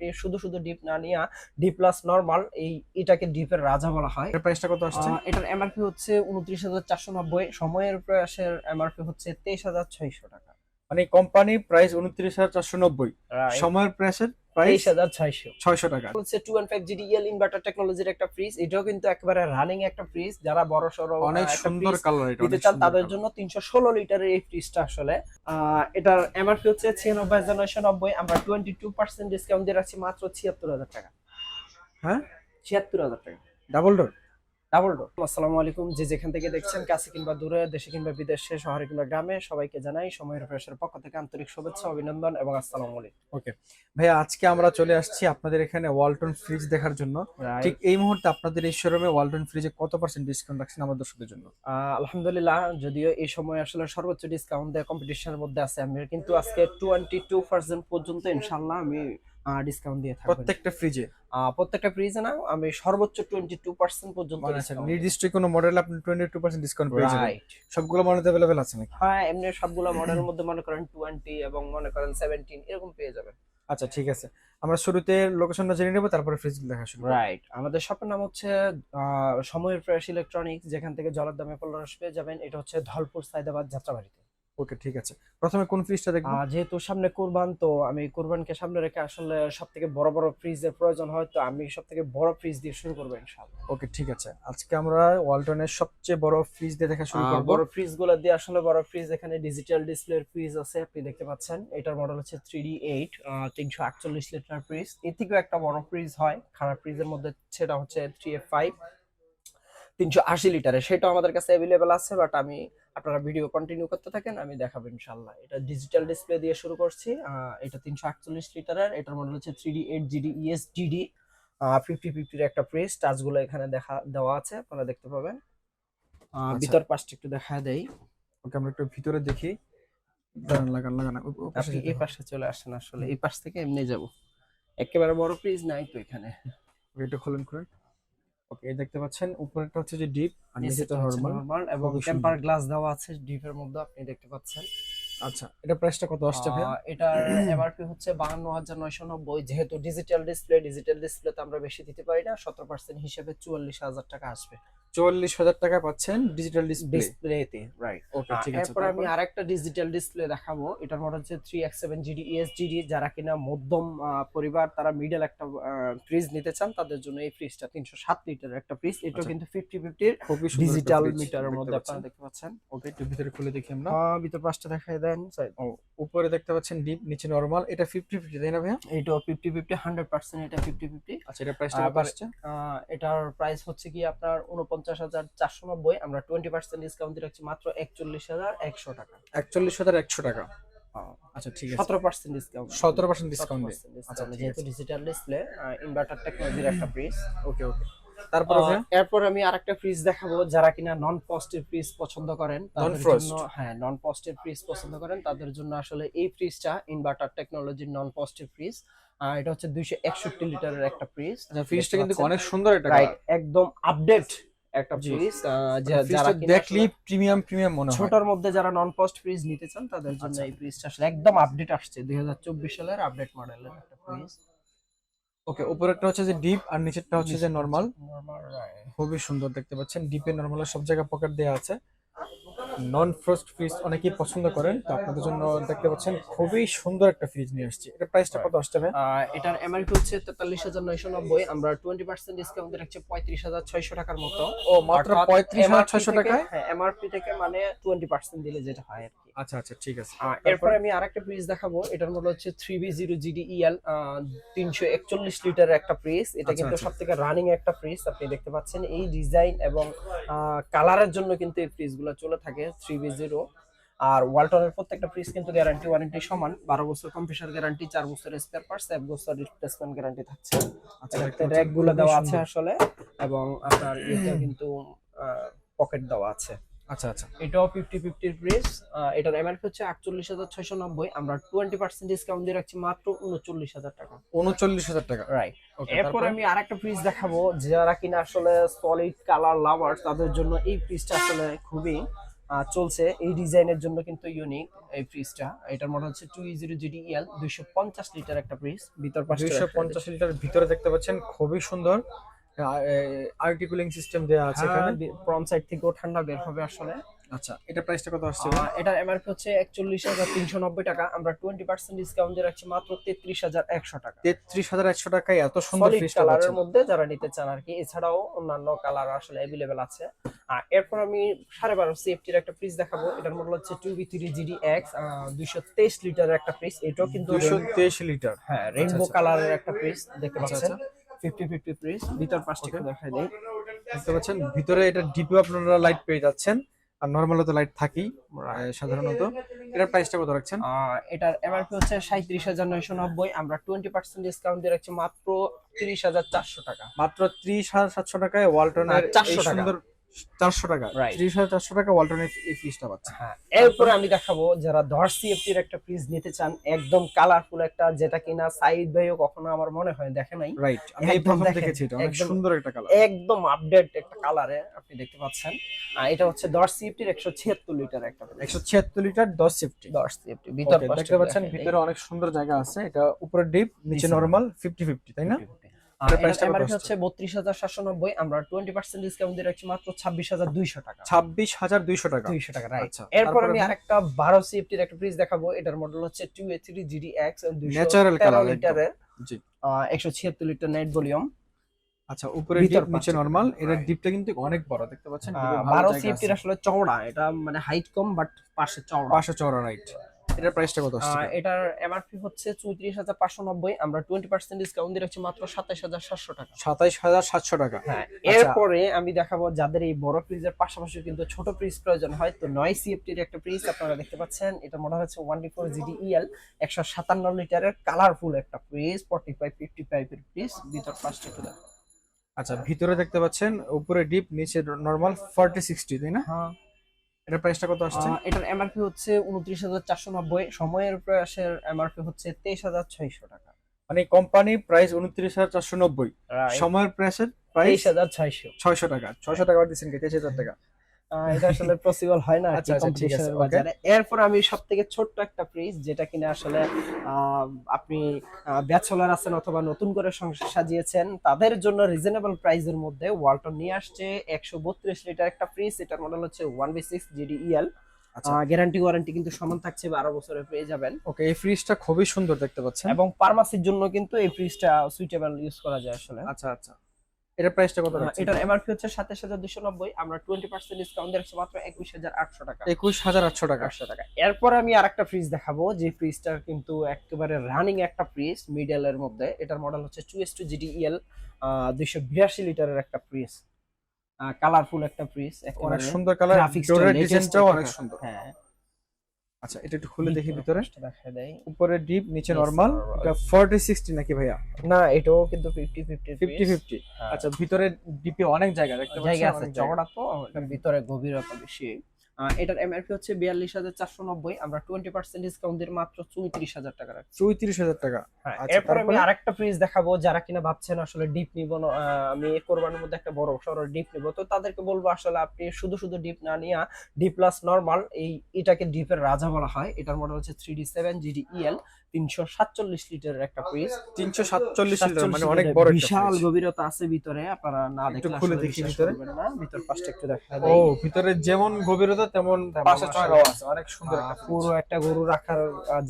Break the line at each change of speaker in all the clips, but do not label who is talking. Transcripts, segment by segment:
আপনি শুধু শুধু ডিপ না নিয়ে ডি প্লাস নর্মাল এই এটাকে ডিপের রাজা বলা হয়।
এর প্রাইসটা কত আসছে?
এটার এমআরপি হচ্ছে উনত্রিশ হাজার চারশো নব্বই। সময়ের প্রয়াসের এমআরপি হচ্ছে তেইশ হাজার ছয়শো টাকা।
মানে কোম্পানি প্রাইস উনত্রিশ হাজার চারশো নব্বই। সময়ের প্রাইসের প্রাইস
তেইশ হাজার ছয়শো।
ছয়শো টাকা।
হচ্ছে two and five GD EL inverter টেকনোলজির একটা ফ্রিজ এটাও কিন্তু একেবারে রানিং একটা ফ্রিজ যারা বড় সড়ো
অনেক সুন্দর কালার এটা
নিতে
অনেক
চান তাদের জন্য তিনশো ষোলো লিটারের এই ফ্রিজটা আসলে। আহ, এটার এমআরপি হচ্ছে ছিয়ানব্বই হাজার নয়শো নব্বই। আমরা টোয়েন্টি টু পার্সেন্ট ডিসকাউন্ট দিয়ে রাখছি মাত্র ছিয়াত্তর হাজার টাকা।
হ্যাঁ?
ছিয়াত্তর হাজার টাকা।
ডাবল ডোর
ডাবল ডোর আসসালামু আলাইকুম। যে যেখান থেকে দেখছেন কাছে কিংবা দূরে দেশে কিংবা বিদেশে শহরে কিংবা গ্রামে সবাইকে জানাই সময়ের প্রেসের পক্ষ থেকে আন্তরিক শুভেচ্ছা অভিনন্দন এবং আসসালামু আলাইকুম।
ভাইয়া আজকে আমরা চলে আসছি আপনাদের এখানে ওয়ালটন ফ্রিজ দেখার জন্য। ঠিক এই মুহূর্তে আপনাদের এই শোরুমে ওয়ালটন ফ্রিজে কত পার্সেন্ট ডিসকাউন্ট রাখছেন আমার দর্শকদের জন্য?
আলহামদুলিল্লাহ যদিও এই সময় আসলে সর্বোচ্চ ডিসকাউন্ট দেওয়া কম্পিটিশনের মধ্যে আছে। আমি কিন্তু আজকে টোয়েন্টি টু পার্সেন্ট পর্যন্ত ইনশাল্লাহ আমি ডিসকাউন্ট দিয়ে থাকব
প্রত্যেকটা ফ্রিজে
প্রত্যেকটা ফ্রিজে না আমি সর্বোচ্চ টোয়েন্টি টু পার্সেন্ট পর্যন্ত
মানে আচ্ছা, নির্দিষ্ট কোনো মডেল আপনি টোয়েন্টি টু পার্সেন্ট ডিসকাউন্ট পেয়ে যাবেন. সবগুলো মডেল অ্যাভেলেবেল আছে নাকি?
হ্যাঁ এমনি সবগুলো মডেলের মধ্যে মনে করেন টোয়েন্টি এবং মনে করেন সেভেন্টিন এরকম পেয়ে যাবেন।
আচ্ছা ঠিক আছে। আমরা শুরুতে লোকেশনটা জেনে নেব তারপরে ফ্রিজ দেখা শুরু।
রাইট আমাদের শপের নাম হচ্ছে সময়ের ফ্রেশ ইলেকট্রনিক্স যেখান থেকে জলের দামে পলরস পেয়ে যাবেন। এটা হচ্ছে ধলপুর সাইদাবাদ যাত্রাবাড়িতে।
ওকে ঠিক আছে। প্রথমে কোন ফ্রিজটা দেখব?
যেহেতু সামনে কোরবান তো আমি কোরবানকে সামনে রেখে আসলে সব থেকে বড় বড় ফ্রিজের প্রয়োজন হয় তো আমি সব থেকে বড় ফ্রিজ দিয়ে শুরু করব ইনশাআল্লাহ।
ওকে ঠিক আছে। আজকে আমরা ওয়ালটনের সবচেয়ে বড় ফ্রিজ দিয়ে দেখা শুরু করব।
বড় ফ্রিজগুলো দিয়ে আসলে বড় ফ্রিজ এখানে ডিজিটাল ডিসপ্লের ফ্রিজ আছে আপনি দেখতে পাচ্ছেন। এটার মডেল হচ্ছে থ্রি ডি এইট তিনশো আটচল্লিশ লিটার ফ্রিজ। এর থেকেও একটা বড় ফ্রিজ হয় খারাপ ফ্রিজের মধ্যে সেটা হচ্ছে থ্রি এফ ফাইভ। তিনশো আশি লিটারের সেটা আমাদের কাছে অ্যাভেলেবেল আছে বাট আমি আপনারা ভিডিও কন্টিনিউ করতে থাকেন আমি দেখাবো ইনশাল্লাহ এটা ডিজিটাল ডিসপ্লে দিয়ে শুরু করছি এটা তিনশো আটচল্লিশ লিটারের এটার মডেল হচ্ছে three D eight GD ES GD fifty ফিফটির একটা প্রেস টাচগুলো এখানে দেখা দেওয়া আছে আপনারা দেখতে পাবেন।
আচ্ছা।
ভিতর পাশটা একটু দেখা দেই।
ওকে আমরা একটু ভিতরে দেখি। দাঁড়ান লাগান লাগান ও- ও পাশে
আপনি এই পাশে চলে আসেন আসলে এই পাশ থেকে এমনি যাব। একেবারে বড় ফ্রিজ নাই তো এখানে।
এটা খুলেন খুলেন। ওকে দেখতে পাচ্ছেন উপরেরটা হচ্ছে যে ডিপ আর নিচেটা নরমাল
নরমাল এবং টেম্পার গ্লাস দেওয়া আছে ডিপের মধ্যে আপনি দেখতে পাচ্ছেন।
আচ্ছা এটা প্রাইসটা কত আসছে ভাই
এটার এমআরপি হচ্ছে বাহান্ন হাজার নয়শো নব্বই যেহেতু ডিজিটাল ডিসপ্লে ডিজিটাল ডিসপ্লেতে আমরা বেশি দিতে পারি না সতেরো পার্সেন্ট হিসেবে চুয়াল্লিশ হাজার টাকা আসবে।
চুয়াল্লিশ হাজার টাকা পাচ্ছেন ডিজিটাল ডিসপ্লে
ডিসপ্লেতে রাইট
ওকে ঠিক আছে
এরপর আমি আরেকটা ডিজিটাল ডিসপ্লে দেখাবো। এটার মডেল হচ্ছে three X seven GD ESGD যারা কিনা মধ্যম পরিবার তারা মিডল একটা ফ্রিজ নিতে চান তাদের জন্য এই ফ্রিজটা তিনশো সাত লিটার একটা ফ্রিজ এটাও
আচ্ছা।
কিন্তু ফিফটি ফিফটির ডিজিটাল মিটারের মধ্যে আপনারা দেখতে পাচ্ছেন।
ওকে একটু ভিতরে খুলে দেখি আমরা।
ভিতর পাশটা দেখাই দেন
উপরে দেখতে পাচ্ছেন ডিপ নিচে নরমাল এটা ফিফটি ফিফটি তাই না ভাইয়া?
এইটাও ফিফটি ফিফটি হান্ড্রেড পার্সেন্ট এটা ফিফটি ফিফটি
আচ্ছা এটা প্রাইসটা
আবার- এটার প্রাইস হচ্ছে কি আপনার উনপঞ্চাশ হাজার চারশো নব্বই আমরা টোয়েন্টি পার্সেন্ট ডিসকাউন্ট দিয়ে রাখছি মাত্র একচল্লিশ হাজার একশো টাকা।
একচল্লিশ হাজার একশো টাকা। আচ্ছা ঠিক আছে।
সতেরো পার্সেন্ট ডিসকাউন্ট
সতেরো পার্সেন্ট ডিসকাউন্ট আচ্ছা,
যেহেতু ডিজিটাল ডিসপ্লে ইনভার্টার টেকনোলজির একটা ফ্রিজ
ওকে ওকে। তারপরে
এরপর আমি আরেকটা ফ্রিজ দেখাবো যারা কিনা নন পস্টের ফ্রিজ পছন্দ করেন তাদের
Non-frost?
জন্য হ্যাঁ নন পস্টের ফ্রিজ পছন্দ করেন তাদের জন্য আসলে এই ফ্রিজটা ইনভার্টার টেকনোলজির নন পস্টের ফ্রিজ এটা হচ্ছে দুইশো একষট্টি লিটারের একটা ফ্রিজ
আচ্ছা ফ্রিজটা কিন্তু অনেক সুন্দর
রাইট একদম আপডেট একটা ফ্রিজ
যারা
যারা
দেখলি প্রিমিয়াম প্রিমিয়াম মনে হয়।
ছোটর মধ্যে যারা নন পোস্ট ফ্রিজ নিতে চান তাদের জন্য
আচ্ছা।
এই ফ্রিজটা আসলে একদম আপডেট আসছে 2024 সালের আপডেট মডেলের একটা ফ্রিজ
ওকে উপরেরটা হচ্ছে যে ডিপ আর নিচেরটা হচ্ছে যে নরমাল
নরমাল
খুবই সুন্দর দেখতে পাচ্ছেন। ডিপে নর্মাল সব জায়গায় পকেট দেওয়া আছে। নন ফ্রস্ট ফ্রিজ অনেকেই পছন্দ করেন তো আপনাদের জন্য দেখতে পাচ্ছেন খুবই সুন্দর একটা ফ্রিজ নিয়ে আসছি। এটা প্রাইসটা কত আসছে ভাই?
এটার এমআরপি হচ্ছে তেতাল্লিশ হাজার নয়শো নব্বই আমরা টোয়েন্টি পার্সেন্ট ডিসকাউন্ট রাখছি পঁয়ত্রিশ হাজার ছয়শো টাকার মতো।
ও মাত্র পঁয়ত্রিশ হাজার ছয়শো টাকায়?
হ্যাঁ এমআরপি থেকে মানে টোয়েন্টি পার্সেন্ট দিলে যেটা হয় আর কি।
আচ্ছা আচ্ছা ঠিক আছে।
এরপরে আমি আরেকটা ফ্রিজ দেখাবো এটার মধ্যে হচ্ছে three B zero GD EL তিনশো একচল্লিশ লিটারের একটা ফ্রিজ এটা
আচ্ছা,
কিন্তু। সব থেকে রানিং একটা ফ্রিজ আপনি দেখতে পাচ্ছেন এই ডিজাইন এবং কালারের জন্য কিন্তু এই ফ্রিজ গুলো চলে থাকে থ্রি বি জিরো আর ওয়ালটনের প্রত্যেকটা ফ্রিজ কিন্তু গ্যারান্টি ওয়ারেন্টি সমান। বারো বছর কম্পিউটার গ্যারান্টি চার বছর স্পেয়ার পার্টস এক বছর রিপ্লেসমেন্ট গ্যারান্টি থাকছে।
আচ্ছা
দেওয়া আছে আসলে এবং আপনার কিন্তু পকেট দেওয়া আছে।
আচ্ছা আচ্ছা।
এটাও ফিফটি ফিফটির ফ্রিজ এটার এমআরপি হচ্ছে আটচল্লিশ হাজার ছয়শো নব্বই আমরা টোয়েন্টি পার্সেন্ট ডিসকাউন্ট দিয়ে রাখছি মাত্র উনচল্লিশ হাজার টাকা।
উনচল্লিশ হাজার টাকা।
রাইট এরপর আমি আরেকটা ফ্রিজ দেখাবো যারা কিনা আসলে সলিড কালার লাভার তাদের জন্য এই ফ্রিজটা আসলে খুবই চলছে। এই ডিজাইনের জন্য কিন্তু ইউনিক এই ফ্রিজটা এটার মডেল হচ্ছে টু জিরো জিডি ইএল দুইশো পঞ্চাশ লিটার একটা ফ্রিজ ভিতর পাশে
দুইশো পঞ্চাশ লিটার ভিতরে দেখতে পাচ্ছেন খুবই সুন্দর। আর্টিকুলিং সিস্টেম দেওয়া আছে
হ্যাঁ,
এখানে
ফ্রন্ট সাইড থেকেও ঠান্ডা বের হবে আসলে।
আচ্ছা এটা প্রাইসটা কত আসছে
এটার এমআরপি হচ্ছে একচল্লিশ হাজার তিনশো নব্বই টাকা। আমরা টোয়েন্টি পার্সেন্ট ডিসকাউন্ট দিয়ে রাখছি মাত্র তেত্রিশ হাজার একশো টাকা।
তেত্রিশ হাজার একশো টাকায় এত সুন্দর
কালারের মধ্যে যারা নিতে চান আর কি এছাড়াও অন্যান্য কালার আসলে অ্যাভেলেবেল আছে। আর এরপর আমি সাড়ে বারো সিএফটির একটা ফ্রিজ দেখাবো। এটার মডেল হচ্ছে two B three GD X দুইশো তেইশ লিটারের একটা ফ্রিজ এটাও কিন্তু
দুইশো তেইশ লিটার
হ্যাঁ রেইনবো
আচ্ছা।
কালারের একটা ফ্রিজ দেখতে
আচ্ছা,
পাচ্ছেন। ফিফটি ফিফটি ফ্রিজ ভিতর পাশটা একটু দেখাই দিই।
দেখতে পাচ্ছেন ভিতরে এটা ডিপে আপনারা লাইট পেয়ে যাচ্ছেন। আর নর্মাল তো লাইট থাকেই সাধারণত। এটার প্রাইসটা কত রাখছেন?
এটার এমআরপি হচ্ছে সাঁত্রিশ হাজার নয়শো নব্বই আমরা টোয়েন্টি পার্সেন্ট ডিসকাউন্ট দিয়ে রাখছি মাত্র তিরিশ হাজার চারশো টাকা।
মাত্র ত্রিশ হাজার সাতশো টাকায় ওয়ালটনের
আহ, 400
এই
টাকা।
সুন্দর চারশো টাকা. ত্রিশ হাজার চারশো টাকা ওয়ালটনের এই ফ্রিজটা পাচ্ছে।
হ্যাঁ এরপরে আমি দেখাবো যারা দশ সিএফটির একটা ফ্রিজ নিতে চান একদম কালারফুল একটা যেটা কিনা সাইড ভাইও কখনো আমার মনে হয় দেখে নাই।
রাইট আমি এই প্রথম দেখেছি এটা অনেক সুন্দর একটা কালার
একদম আপডেট একটা কালারে আপনি দেখতে পাচ্ছেন। এটা হচ্ছে দশ সিএফটির একশো ছিয়াত্তর লিটার একটা
একশো ছিয়াত্তর লিটার দশ সেফটি
দশ সিএফটি ভিতর
দেখতে পাচ্ছেন ভিতরে অনেক সুন্দর জায়গা আছে এটা উপরে ডিপ নিচে নরমাল ফিফটি ফিফটি তাই না? আসছে?
হচ্ছে বত্রিশ হাজার সাতশো নব্বই আমরা টোয়েন্টি পার্সেন্ট ডিসকাউন্ট দিয়ে রাখছি মাত্র ছাব্বিশ হাজার দুইশো টাকা।
ছাব্বিশ হাজার দুইশো টাকা।
দুইশো টাকা রাইট
আচ্ছা,
এরপর আমি? আরেকটা বারো সিএফটির একটা ফ্রিজ দেখাবো। এটার মডেল হচ্ছে two A three GD X
Natural colour একদম।
লিটারের
জি।
একশো ছিয়াত্তর লিটার নেট ভলিউম
আচ্ছা উপরে ডিপ নিচে নরমাল
Right.
ডিপটা কিন্তু অনেক বড় দেখতে পাচ্ছেন। ডিপে ভালো
বারো
জায়গা
আসলে চওড়া এটা মানে হাইট কম বাট পাশে চওড়া।
পাশে চওড়া রাইট এটার প্রাইসটা কত আসছে?
এটার এমআরপি হচ্ছে চৌত্রিশ হাজার পাঁচশো নব্বই। আমরা টোয়েন্টি পার্সেন্ট ডিসকাউন্ট দিয়ে রাখছি মাত্র সাতাশ হাজার সাতশো টাকা।
সাতাইশ হাজার সাতশো টাকা।
হ্যাঁ
আচ্ছা।
এরপরে আমি দেখাবো যাদের এই বড় ফ্রিজের পাশাপাশি কিন্তু ছোট ফ্রিজ প্রয়োজন হয় তো নয় সিএফটির একটা ফ্রিজ আপনারা দেখতে পাচ্ছেন। এটা মনে হচ্ছে ওয়ান ডি ফোর জিডি একশো সাতান্ন লিটারের কালারফুল একটা ফ্রিজ ফর্টি ফাইভ ফিফটি ফাইভের ফ্রিজ ভিতর পাঁচটা একটু
আচ্ছা ভিতরে দেখতে পাচ্ছেন উপরে ডিপ নিচে নরমাল ফর্টি সিক্সটি তাই না?
হ্যাঁ।
এটার প্রাইসটা কত আসছে?
এটার এমআরপি হচ্ছে উনত্রিশ হাজার চারশো নব্বই। সময়ের প্রয়াসের এমআরপি হচ্ছে তেইশ হাজার ছয়শো টাকা।
মানে কোম্পানি প্রাইস উনত্রিশ হাজার চারশো নব্বই। সময়ের প্রাইসের প্রাইস
হাজার ছয়শো।
ছয়শো টাকা। ছয়শো টাকা দিচ্ছেন কি? তেইশ হাজার টাকা।
এটা আসলে পসিবল হয় না
আচ্ছা, আচ্ছা, ঠিক আছে,
বাজারে। এরপর আমি ছোট্ট একটা ফ্রিজ যেটা কিনা আসলে আপনি ব্যাচেলার আছেন অথবা নতুন করে সংসার সাজিয়েছেন তাদের জন্য রিজনেবল প্রাইসের মধ্যে ওয়ালটন নিয়ে আসছে একশো বত্রিশ লিটার একটা ফ্রিজ এটার মডেল হচ্ছে one B six GD EL
আচ্ছা।
গ্যারান্টি ওয়ারেন্টি কিন্তু সমান থাকছে বারো বছরে পেয়ে যাবেন।
ওকে এই ফ্রিজটা খুবই সুন্দর দেখতে পাচ্ছেন।
এবং ফার্মাসির জন্য কিন্তু এই ফ্রিজটা সুইটেবল ইউজ করা যায় আসলে।
আচ্ছা আচ্ছা। এটার প্রাইসটা কত
এটার এমআরপি হচ্ছে সাতাশ হাজার দুশো নব্বই। আমরা টোয়েন্টি পার্সেন্ট ডিসকাউন্ট দিচ্ছি মাত্র একুশ হাজার আটশো টাকা।
একুশ হাজার আটশো টাকা।
একশো টাকা। এরপর আমি আরেকটা ফ্রিজ দেখাবো যে ফ্রিজটার কিন্তু একেবারে রানিং একটা ফ্রিজ মিডল এর মধ্যে। এটার মডেল হচ্ছে টু এস টু জিডি দুইশো বিরাশি লিটারের একটা ফ্রিজ কালারফুল একটা ফ্রিজ
অনেক সুন্দর কালার ডোরের ডিজাইনটাও অনেক সুন্দর।
হ্যাঁ
আচ্ছা এটা একটু খুলে দেখি ভিতরে। উপরে ডিপ নিচে নরমাল. এটা ফর্টি সিক্সটি নাকি ভাইয়া?
না এটাও কিন্তু ফিফটি ফিফটি
ফিফটি ফিফটি আচ্ছা ভিতরে ডিপে অনেক জায়গা দেখতে
পাচ্ছি জায়গা আছে চওড়া তো। ভিতরে গভীরতা বেশি। এটার এমআরপি হচ্ছে বিয়াল্লিশ হাজার চারশো নব্বই। আমরা টোয়েন্টি পার্সেন্ট ডিসকাউন্ট দিয়ে মাত্র চৌত্রিশ হাজার টাকা রাখছি।
চৌত্রিশ হাজার টাকা।
হ্যাঁ,
আচ্ছা,
এরপর আমি আরেকটা ফ্রিজ দেখাবো যারা কিনা ভাবছেন আসলে ডিপ নিব আমি কোরবানের মধ্যে একটা বড় সড়ো ডিপ নিব। তো তাদেরকে বলব আসলে আপনি শুধু শুধু ডিপ না নিয়ে ডি প্লাস নর্মাল এই এটাকে ডিপের রাজা বলা হয়। এটার মডেল হচ্ছে three D seven GD EL তিনশো সাতচল্লিশ লিটারের একটা ফ্রিজ
তিনশো সাতচল্লিশ লিটার মানে অনেক বড়
বিশাল গভীরতা আছে ভিতরে আপনারা না দেখলে
খুলে দেখি ভিতরে।
না। ভিতর পাশটা একটু দেখা
ও ভিতরে যেমন গভীরতা তেমন পাশে। চড়াও আছে অনেক সুন্দর।
পুরো একটা গরু রাখার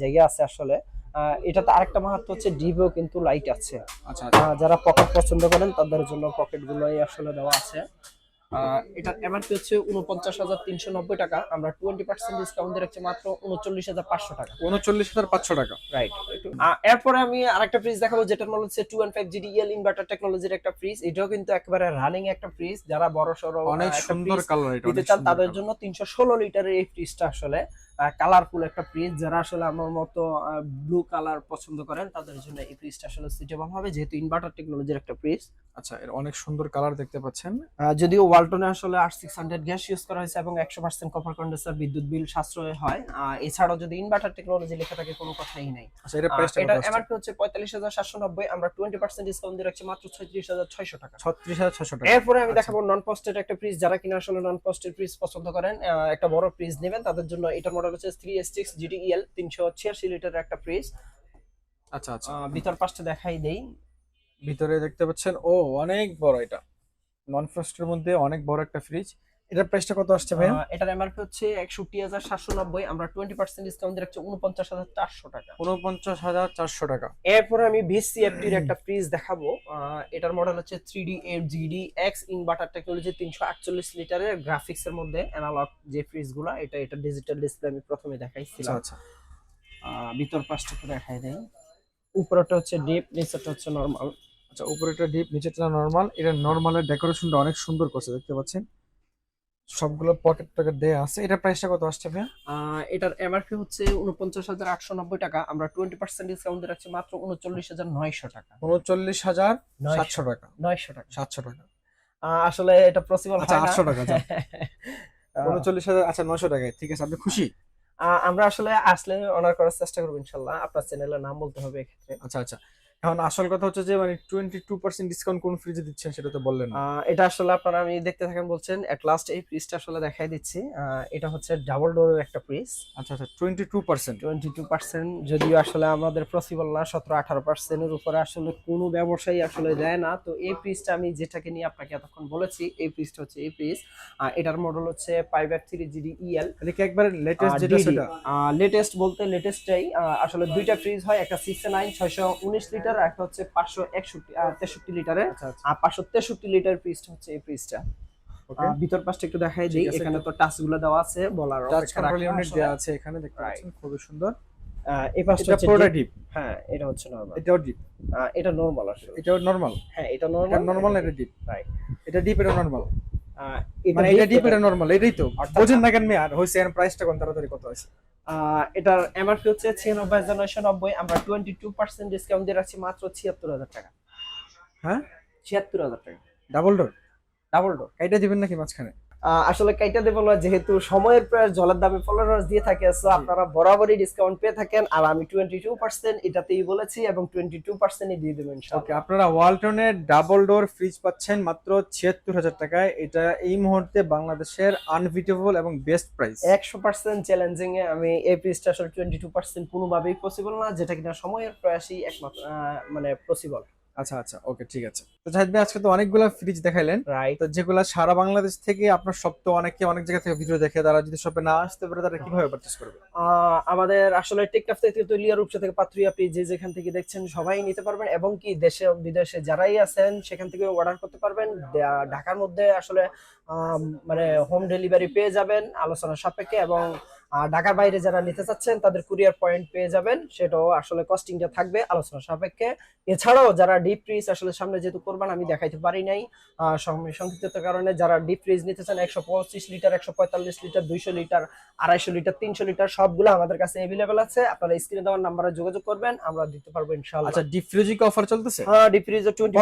জায়গা আছে আসলে। আহ, এটাতে আরেকটা মাহাত্ম হচ্ছে ডিপেও কিন্তু লাইট আছে।
আচ্ছা আচ্ছা।
যারা পকেট পছন্দ করেন তাদের জন্য পকেট গুলোই আসলে দেওয়া আছে। এটার এমআরপি হচ্ছে? উনপঞ্চাশ হাজার তিনশো নব্বই টাকা। আমরা টোয়েন্টি পার্সেন্ট ডিসকাউন্ট দিয়ে রাখছি মাত্র উনচল্লিশ হাজার পাঁচশো টাকা।
উনচল্লিশ হাজার পাঁচশো টাকা।
রাইট এরপরে আমি আরেকটা ফ্রিজ দেখাবো যেটার মনে হচ্ছে two and five GD EL inverter টেকনোলজির একটা ফ্রিজ এটাও কিন্তু একেবারে রানিং একটা ফ্রিজ যারা বড় সড়ো
অনেক সুন্দর কালার এটা
চান তাদের জন্য তিনশো ষোলো লিটারের এই ফ্রিজটা আসলে কালারফুল একটা ফ্রিজ যারা আসলে আমার মতো ব্লু কালার পছন্দ করেন তাদের জন্য এই ফ্রিজটা আসলে সুইটেবল হবে যেহেতু ইনভার্টার টেকনোলজির একটা ফ্রিজ
আচ্ছা এর অনেক সুন্দর কালার দেখতে পাচ্ছেন।
যদিও ওয়ালটনে আসলে R six hundred gas use করা হয়েছে এবং একশো পার্সেন্ট কপার কন্ডেন্সার বিদ্যুৎ বিল সাশ্রয় হয়। এছাড়াও যদি ইনভার্টার টেকনোলজি লেখা থাকে কোনো কথাই নাই।
আচ্ছা এটা
এমআরপি হচ্ছে পঁয়তাল্লিশ হাজার সাতশো নব্বই আমরা টোয়েন্টি পার্সেন্ট ডিসকাউন্ট দিয়ে রাখছি মাত্র ছত্রিশ হাজার ছয়শো টাকা।
36600 টাকা।
এরপরে আমি
আচ্ছা।
দেখাবো নন পোস্টেড একটা ফ্রিজ যারা কিনা আসলে নন পোস্টেড ফ্রিজ পছন্দ করেন একটা বড় ফ্রিজ নেবেন তাদের জন্য এটার মডেল হচ্ছে থ্রি এস সিক্স জিটিএল তিনশো ছিয়াশি লিটারের একটা ফ্রিজ
আচ্ছা আচ্ছা।
ভিতর পাশটা দেখাই দেই।
ভিতরে দেখতে পাচ্ছেন ও অনেক বড় এটা। নন ফ্রস্টের মধ্যে অনেক বড় একটা ফ্রিজ এটার প্রাইসটা কত আসছে ভাই
এটার এমআরপি হচ্ছে একষট্টি হাজার সাতশো নব্বই। আমরা টোয়েন্টি পার্সেন্ট ডিসকাউন্ট দিয়ে রাখছি উনপঞ্চাশ হাজার চারশো টাকা।
উনপঞ্চাশ হাজার চারশো টাকা।
এরপরে আমি ভিসিএফটির একটা ফ্রিজ দেখাবো। এটার মডেল হচ্ছে three D eight GD X inverter technology তিনশো আটচল্লিশ লিটারের গ্রাফিক্স এর মধ্যে অ্যানালগ যে ফ্রিজগুলা এটা এটা ডিজিটাল ডিসপ্লে আমি প্রথমে
আচ্ছা
দেখাইছিলাম।
আচ্ছা
আহ, ভিতর পাশটা একটু দেখাই দেয় উপরটা হচ্ছে ডিপ নিচেরটা হচ্ছে নর্মাল
আচ্ছা উপরেটা ডিপ নিচেটা নরমাল এটা নরমালের ডেকোরেশনটা অনেক সুন্দর করছে দেখতে পাচ্ছেন? সবগুলো পকেট টকেট দেয়া আছে। এটা প্রাইসটা কত আসছে ভাই
এটার এমআরপি হচ্ছে উনপঞ্চাশ হাজার আটশো নব্বই টাকা। আমরা টোয়েন্টি পার্সেন্ট ডিসকাউন্ট দিয়ে রাখছি মাত্র উনচল্লিশ হাজার নয়শো টাকা।
উনচল্লিশ হাজার সাতশো টাকা।
নয়শো টাকা।
সাতশো টাকা।
আসলে এটা পসিবল
আচ্ছা, 800 টাকা, উনচল্লিশ হাজার আচ্ছা নশো টাকায় ঠিক আছে আপনি খুশি?
আমরা আসলে আসলে অনার করার চেষ্টা করব ইনশাল্লাহ। আপনার চ্যানেলের নাম বলতে হবে এক্ষেত্রে।
আচ্ছা আচ্ছা। এখন আসল কথা হচ্ছে যে মানে টোয়েন্টি টু পার্সেন্ট ডিসকাউন্ট কোন ফ্রিজে দিচ্ছেন সেটা তো বললেন না।
এটা আসলে আপনারা আমি দেখতে থাকেন বলছেন এট লাস্ট এই ফ্রিজটা আসলে দেখাই দিচ্ছি। এটা হচ্ছে ডাবল ডোরের একটা ফ্রিজ
আচ্ছা আচ্ছা twenty two percent
twenty two percent যদিও আসলে আমাদের পসিবল না সতেরো আঠারো পার্সেন্টের উপরে আসলে কোনো ব্যবসায়ী আসলে দেয় না। তো এই ফ্রিজটা আমি যেটাকে নিয়ে আপনাকে এতক্ষণ বলেছি এই ফ্রিজটা হচ্ছে এই ফ্রিজ এটার মডেল হচ্ছে five F three GD EL
একবারে লেটেস্ট যেটা সেটা?
লেটেস্ট বলতে লেটেস্টটাই আসলে দুইটা ফ্রিজ হয় একটা সিক্স নাইন ছয়শো উনিশ লিটার আর একটা হচ্ছে পাঁচশো একষট্টি তেষট্টি লিটারের।
আচ্ছা আচ্ছা।
আর পাঁচশো তেষট্টি লিটার ফ্রিজটা হচ্ছে এই ফ্রিজটা
ওকে।
ভিতর পাশটা একটু দেখাই দিই। এখানে তো টাচগুলো দেওয়া আছে বলার
টাচ কন্ট্রোল ইউনিট দেওয়া আছে এখানে দেখতে পাচ্ছেন? খুবই সুন্দর।
এই পাশটা হচ্ছে
পুরোটা ডিপ
হ্যাঁ এটা হচ্ছে নরমাল
এটাও ডিপ
এটা নরমাল আসলে।
এটাও নরমাল
হ্যাঁ এটা
এটা
নরমাল
নরমাল এটা ডিপ
Right.
এটা ডিপ এটা নরমাল
এটা
মানে এটা ডিপ এটা নরমাল এটাই তো। বোঝেন না কেন আর হইছে এর প্রাইসটা কোন তাড়াতাড়ি কত আছে
এটার এমআরপি হচ্ছে ছিয়ানব্বই হাজার নয়শো নব্বই আমরা টোয়েন্টি টু পার্সেন্ট ডিসকাউন্ট দিয়ে রাখছি মাত্র ছিয়াত্তর হাজার টাকা।
হ্যাঁ?
ছিয়াত্তর হাজার টাকা।
ডাবল ডোর
ডাবল ডোর
এটা দিবেন নাকি মাঝখানে?
আসলে কাইটা দেবো না যেহেতু সময়ের প্রায় জলের দামে ফলোয়ার্স দিয়ে থাকে সো আপনারা বরাবরই ডিসকাউন্ট পেয়ে থাকেন। আর আমি টোয়েন্টি টু পার্সেন্ট এটাতেই বলেছি এবং টোয়েন্টি টু পার্সেন্টই দিয়ে দেবেন
ওকে আপনারা ওয়ালটনের ডাবল ডোর ফ্রিজ পাচ্ছেন মাত্র ছিয়াত্তর হাজার টাকায়। এটা এই মুহূর্তে বাংলাদেশের আনভিটেবল এবং বেস্ট প্রাইস
একশো পার্সেন্ট চ্যালেঞ্জিং এ আমি এই পিসটা আসলে টোয়েন্টি টু পার্সেন্ট কোনোভাবেই পসিবল না যেটা কিনা সময়ের প্রয়াসই একমাত্র মানে পসিবল
আচ্ছা আচ্ছা ওকে ঠিক আছে। তো জাহিদ ভাই আজকে তো অনেকগুলো ফ্রিজ দেখাইলেন।
রাইট
তো যেগুলা সারা বাংলাদেশ থেকে আপনার সব তো অনেকে অনেক জায়গা থেকে ভিডিও দেখে তারা যদি শপে না আসতে পারে তারা কীভাবে পারচেস করবে?
আমাদের আসলে টেকটাফ থেকে তৈলিয়া রূপসা থেকে পাত্রী আপনি যে যেখান থেকে দেখছেন সবাই নিতে পারবেন এবং কি দেশে বিদেশে যারাই আছেন সেখান থেকে অর্ডার করতে পারবেন। ঢাকার মধ্যে আসলে মানে হোম ডেলিভারি পেয়ে যাবেন আলোচনা সাপেক্ষে এবং আহ, ঢাকার বাইরে যারা নিতে চাচ্ছেন তাদের কুরিয়ার পয়েন্ট পেয়ে যাবেন। সেটাও আসলে কস্টিংটা থাকবে আলোচনা সাপেক্ষে। এছাড়াও যারা ডিপ ফ্রিজ আসলে সামনে যেহেতু করবেন আমি দেখাইতে পারি নাই। সংক্ষিপ্ততার কারণে যারা ডিপ ফ্রিজ নিতে চান একশো পঁচিশ লিটার একশো পঁয়তাল্লিশ লিটার দুইশো লিটার আড়াইশো লিটার তিনশো লিটার সবগুলো আমাদের কাছে অ্যাভেলেবেল আছে। আপনারা স্ক্রিনে দেওয়ার নাম্বারে যোগাযোগ করবেন আমরা দিতে পারব ইনশাআল্লাহ।
আচ্ছা ডিপ ফ্রিজে কি অফার চলতেছে?
হ্যাঁ ডিপ ফ্রিজে টোয়েন্টি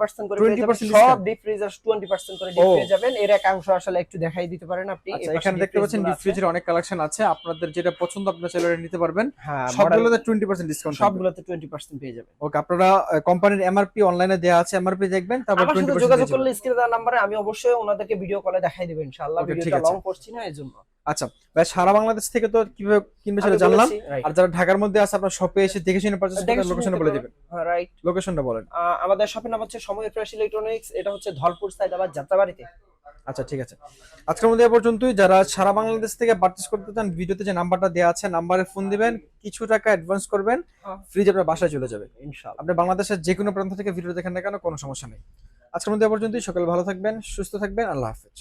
পার্সেন্ট? করে
20%
পেয়ে যাবেন। সব ডিপ ফ্রিজার টোয়েন্টি পার্সেন্ট করে ডিপ। পেয়ে যাবেন। এর এক অংশ আসলে একটু দেখাই দিতে পারেন আপনি।
আচ্ছা এখানে দেখতে পাচ্ছেন ডিপ ফ্রিজের অনেক কালেকশন আছে। আপনাদের যেটা পছন্দ আপনারা চাইলে নিতে পারবেন।
হ্যাঁ
সবগুলোতে
model-
টোয়েন্টি পার্সেন্ট ডিসকাউন্ট
সবগুলোতে টোয়েন্টি পার্সেন্ট পেয়ে যাবেন।
ওকে আপনারা কোম্পানির এমআরপি অনলাইনে দেওয়া আছে। এমআরপি দেখবেন তারপর
আমার
টোয়েন্টি
সাথে যোগাযোগ করলে স্ক্রিনে দেওয়ার নাম্বারে আমি অবশ্যই ওনাদেরকে ভিডিও কলে দেখাই দেবেন ইনশাআল্লাহ। ভিডিওটা লং করছি না এই জন্য।
আচ্ছা ভাই সারা বাংলাদেশ থেকে তো কীভাবে কিনবে সেটা জানলাম। আর যারা ঢাকার মধ্যে আছে আপনার শপে এসে দেখে শুনে পারচেস
দেখে
করতে
শুনে
লোকেশনটা বলে দিবেন।
হ্যাঁ, রাইট
লোকেশনটা বলেন।
আমাদের শপের নাম হচ্ছে সময় ফ্রেশ ইলেকট্রনিক্স। এটা হচ্ছে ধলপুর সাইদাবাদ যাত্রাবাড়িতে।
আচ্ছা ঠিক আছে। আজকের মধ্যে এ পর্যন্তই। যারা সারা বাংলাদেশ থেকে পারচেস করতে চান ভিডিওতে যে নাম্বারটা দেওয়া আছে নাম্বারে ফোন দিবেন কিছু টাকা অ্যাডভান্স করবেন
হ্যাঁ।
ফ্রিজ আপনার বাসায় চলে যাবে।
ইনশাআল্লাহ।
আপনি বাংলাদেশের যে কোনো প্রান্ত থেকে ভিডিও দেখেন না কেন কোনো সমস্যা নেই। আজকের মধ্যে এ পর্যন্তই। সকাল ভালো থাকবেন সুস্থ থাকবেন আল্লাহ হাফেজ।